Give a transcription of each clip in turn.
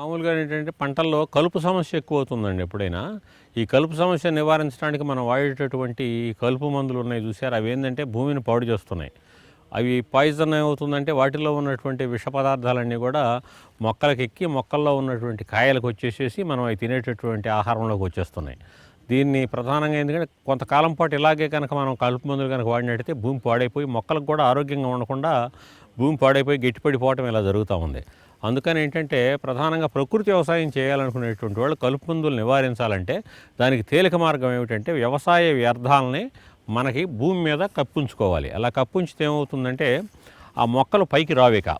మామూలుగా ఏంటంటే పంటల్లో కలుపు సమస్య ఎక్కువ అవుతుందండి ఎప్పుడైనా. ఈ కలుపు సమస్య నివారించడానికి మనం వాడేటటువంటి కలుపు మందులు ఉన్నాయి చూసారు అవి ఏంటంటే భూమిని పాడు చేస్తున్నాయి. అవి పాయిజన్ ఏమవుతుందంటే వాటిలో ఉన్నటువంటి విష పదార్థాలన్నీ కూడా మొక్కలకు ఎక్కి మొక్కల్లో ఉన్నటువంటి కాయలకు వచ్చేసేసి మనం అవి తినేటటువంటి ఆహారంలోకి వచ్చేస్తున్నాయి. దీన్ని ప్రధానంగా ఎందుకంటే కొంతకాలం పాటు ఇలాగే కనుక మనం కలుపు మందులు కనుక వాడినట్టయితే భూమి పాడైపోయి మొక్కలకు కూడా ఆరోగ్యంగా ఉండకుండా భూమి పాడైపోయి గట్టిపడిపోవటం ఇలా జరుగుతూ ఉంది. అందుకని ఏంటంటే ప్రధానంగా ప్రకృతి వ్యవసాయం చేయాలనుకునేటువంటి వాళ్ళు కలుపు మందులు నివారించాలంటే దానికి తేలిక మార్గం ఏమిటంటే వ్యవసాయ వ్యర్థాలని మనకి భూమి మీద కప్పించుకోవాలి. అలా కప్పించితే ఏమవుతుందంటే ఆ మొక్కలు పైకి రావిక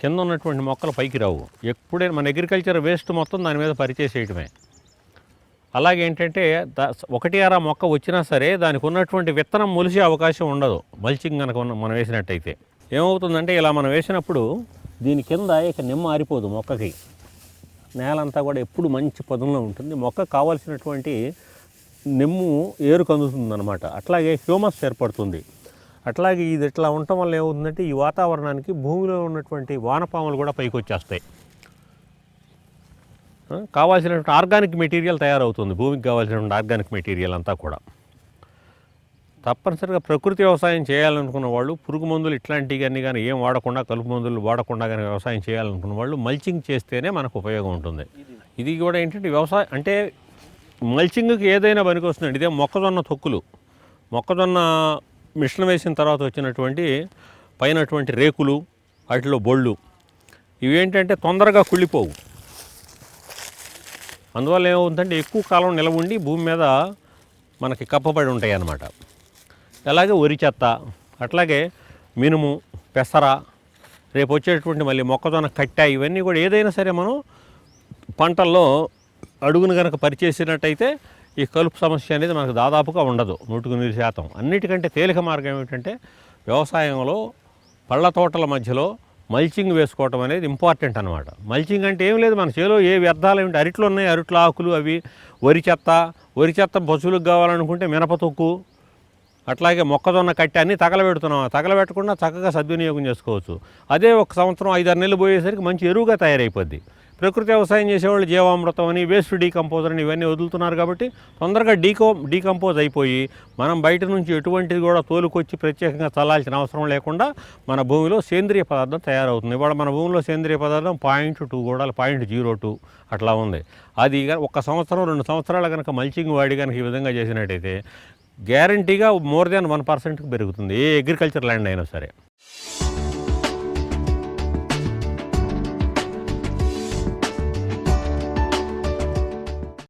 కింద ఉన్నటువంటి మొక్కలు పైకి రావు. ఎప్పుడైనా మన అగ్రికల్చర్ వేస్ట్ మొత్తం దాని మీద పరిచేసేయటమే. అలాగే ఏంటంటే ఒకటి అర మొక్క వచ్చినా సరే దానికి ఉన్నటువంటి విత్తనం మొలిసే అవకాశం ఉండదు. మల్చింగ్ కనుక ఉన్న- మనం వేసినట్టయితే. ఏమవుతుందంటే ఇలా మనం వేసినప్పుడు దీని కింద ఇక నిమ్మ ఆరిపోదు మొక్కకి. నేలంతా కూడా ఎప్పుడు మంచి పదంలో ఉంటుంది. మొక్కకు కావాల్సినటువంటి నిమ్ము ఏరుకు అందుతుంది అట్లాగే హ్యూమస్ ఏర్పడుతుంది. అట్లాగే ఇది ఇట్లా ఉండటం వల్ల ఏమవుతుందంటే ఈ వాతావరణానికి భూమిలో ఉన్నటువంటి వానపాములు కూడా పైకి వచ్చేస్తాయి కావాల్సినటువంటి ఆర్గానిక్ మెటీరియల్ తయారవుతుంది. భూమికి కావాల్సినటువంటి ఆర్గానిక్ మెటీరియల్ అంతా కూడా. తప్పనిసరిగా ప్రకృతి వ్యవసాయం చేయాలనుకున్న వాళ్ళు పురుగు మందులు ఇట్లాంటివి కానీ కానీ ఏం వాడకుండా కలుపు మందులు వాడకుండా కానీ వ్యవసాయం చేయాలనుకున్న వాళ్ళు మల్చింగ్ చేస్తేనే మనకు ఉపయోగం ఉంటుంది. ఇది కూడా ఏంటంటే వ్యవసాయం అంటే మల్చింగ్కి ఏదైనా పనికి వస్తుందండి. ఇదే మొక్కజొన్న తొక్కులు. మొక్కజొన్న మిషన్ వేసిన తర్వాత వచ్చినటువంటి పైనటువంటి రేకులు వాటిలో బొళ్ళు. ఇవేంటంటే తొందరగా కుళ్ళిపోవు. అందువల్ల ఏమవుతుందంటే ఎక్కువ కాలం నిలవ ఉండి భూమి మీద మనకి కప్పబడి ఉంటాయి అన్నమాట అలాగే వరి చెత్త. అట్లాగే మినుము పెసర రేపు వచ్చేటువంటి మళ్ళీ మొక్కజొన్న కట్ట ఇవన్నీ కూడా ఏదైనా సరే మనం పంటల్లో అడుగును కనుక పరిచేసినట్టయితే ఈ కలుపు సమస్య అనేది మనకు దాదాపుగా ఉండదు నూటికి నూరు శాతం. అన్నిటికంటే తేలిక మార్గం ఏమిటంటే వ్యవసాయంలో పళ్ళ తోటల మధ్యలో మల్చింగ్ వేసుకోవటం అనేది ఇంపార్టెంట్ అనమాట మల్చింగ్ అంటే ఏం లేదు మన చేలో ఏ వ్యర్థాలు ఏమిటి అరిట్లు ఉన్నాయి అరిట్ల ఆకులు అవి వరి చెత్త. వరి చెత్త పశువులకు కావాలనుకుంటే మినప తొక్కు అట్లాగే మొక్కజొన్న కట్టి అన్నీ తగలబెడుతున్నాం. తగలబెట్టకుండా చక్కగా సద్వినియోగం చేసుకోవచ్చు. అదే ఒక సంవత్సరం ఐదారు నెలలు పోయేసరికి మంచి ఎరువుగా తయారైపోద్ది. ప్రకృతి వ్యవసాయం చేసేవాళ్ళు జీవామృతం అని వేస్ట్ డీకంపోజర్ అని ఇవన్నీ వదులుతున్నారు కాబట్టి తొందరగా డీకో డీకంపోజ్ అయిపోయి మనం బయట నుంచి ఎటువంటిది కూడా తోలుకొచ్చి ప్రత్యేకంగా చల్లాల్సిన అవసరం లేకుండా మన భూమిలో సేంద్రియ పదార్థం తయారవుతుంది. ఇవాళ మన భూమిలో సేంద్రియ పదార్థం పాయింట్ టూ కూడా పాయింట్ జీరో టూ అట్లా ఉంది. అది ఒక సంవత్సరం రెండు సంవత్సరాలు కనుక మల్చింగ్ వాడి కనుక ఈ విధంగా చేసినట్టయితే గ్యారంటీగా మోర్ దాన్ వన్ పర్సెంట్కి పెరుగుతుంది. ఏ అగ్రికల్చర్ ల్యాండ్ అయినా సరే.